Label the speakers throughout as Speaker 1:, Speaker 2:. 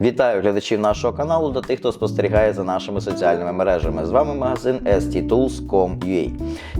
Speaker 1: Вітаю глядачів нашого каналу та тих, хто спостерігає за нашими соціальними мережами. З вами магазин sttools.com.ua.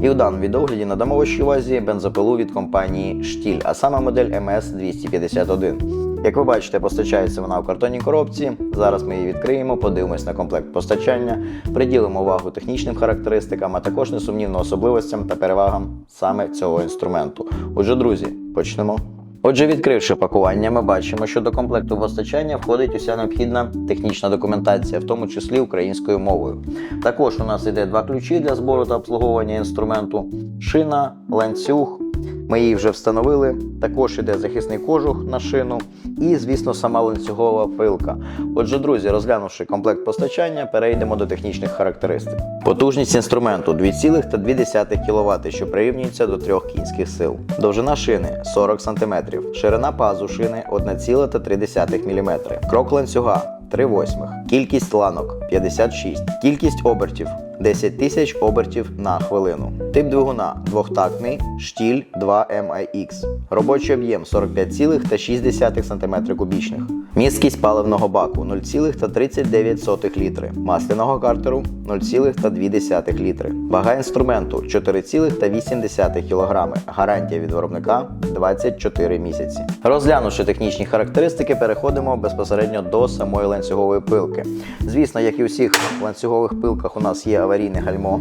Speaker 1: І у даному відогляді надамо вашій увазі бензопилу від компанії Штіль, а саме модель MS251. Як ви бачите, постачається вона в картонній коробці. Зараз ми її відкриємо, подивимось на комплект постачання, приділимо увагу технічним характеристикам, а також несумнівно особливостям та перевагам саме цього інструменту. Отже, друзі, почнемо. Отже, відкривши пакування, ми бачимо, що до комплекту постачання входить уся необхідна технічна документація, в тому числі українською мовою. Також у нас іде два ключі для збору та обслуговування інструменту, шина, ланцюг. Ми її вже встановили. Також іде захисний кожух на шину і, звісно, сама ланцюгова пилка. Отже, друзі, розглянувши комплект постачання, перейдемо до технічних характеристик. Потужність інструменту 2,2 кВт, що прирівнюється до 3 кінських сил. Довжина шини 40 см, ширина пазу шини 1,3 мм, крок ланцюга 3 восьмих, кількість ланок 56, кількість обертів 10 тисяч обертів на хвилину. Тип двигуна двохтактний штіль 2 MIX. Робочий об'єм 45,6 см кубічних. Місткість паливного баку 0,39 літри. Масляного картеру 0,2 літри. Вага інструменту 4,8 кг. Гарантія від виробника 24 місяці. Розглянувши технічні характеристики, переходимо безпосередньо до самої ланцюгової пилки. Звісно, як і у всіх ланцюгових пилках, у нас є аварійне гальмо.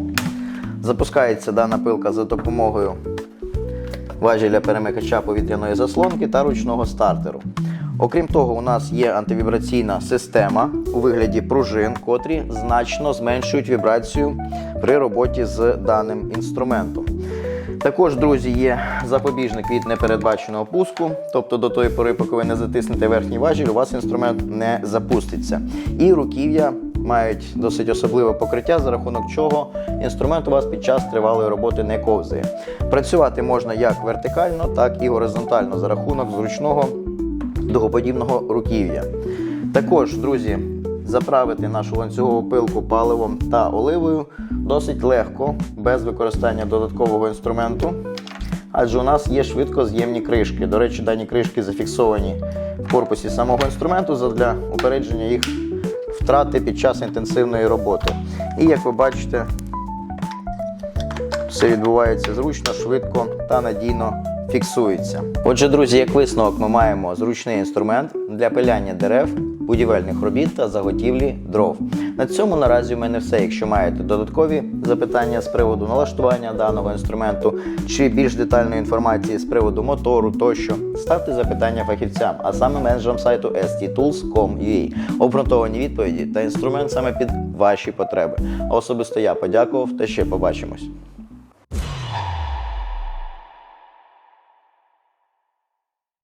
Speaker 1: Запускається дана пилка за допомогою важеля перемикача повітряної заслонки та ручного стартеру. Окрім того, у нас є антивібраційна система у вигляді пружин, котрі значно зменшують вібрацію при роботі з даним інструментом. Також, друзі, є запобіжник від непередбаченого пуску, тобто до тої пори, поки ви не затиснете верхній важіль, у вас інструмент не запуститься. І руків'я мають досить особливе покриття, за рахунок чого інструмент у вас під час тривалої роботи не ковзає. Працювати можна як вертикально, так і горизонтально за рахунок зручного дугоподібного руків'я. Також, друзі, заправити нашу ланцюгову пилку паливом та оливою досить легко, без використання додаткового інструменту. Адже у нас є швидкоз'ємні кришки. До речі, дані кришки зафіксовані в корпусі самого інструменту для упередження їх втрати під час інтенсивної роботи. І як ви бачите, все відбувається зручно, швидко та надійно фіксується. Отже, друзі, як висновок, ми маємо зручний інструмент для пиляння дерев, будівельних робіт та заготівлі дров. На цьому наразі у мене все. Якщо маєте додаткові запитання з приводу налаштування даного інструменту чи більш детальної інформації з приводу мотору тощо, ставте запитання фахівцям, а саме менеджерам сайту sttools.com.ua. Обґрунтовані відповіді та інструмент саме під ваші потреби. Особисто я подякував та ще побачимось.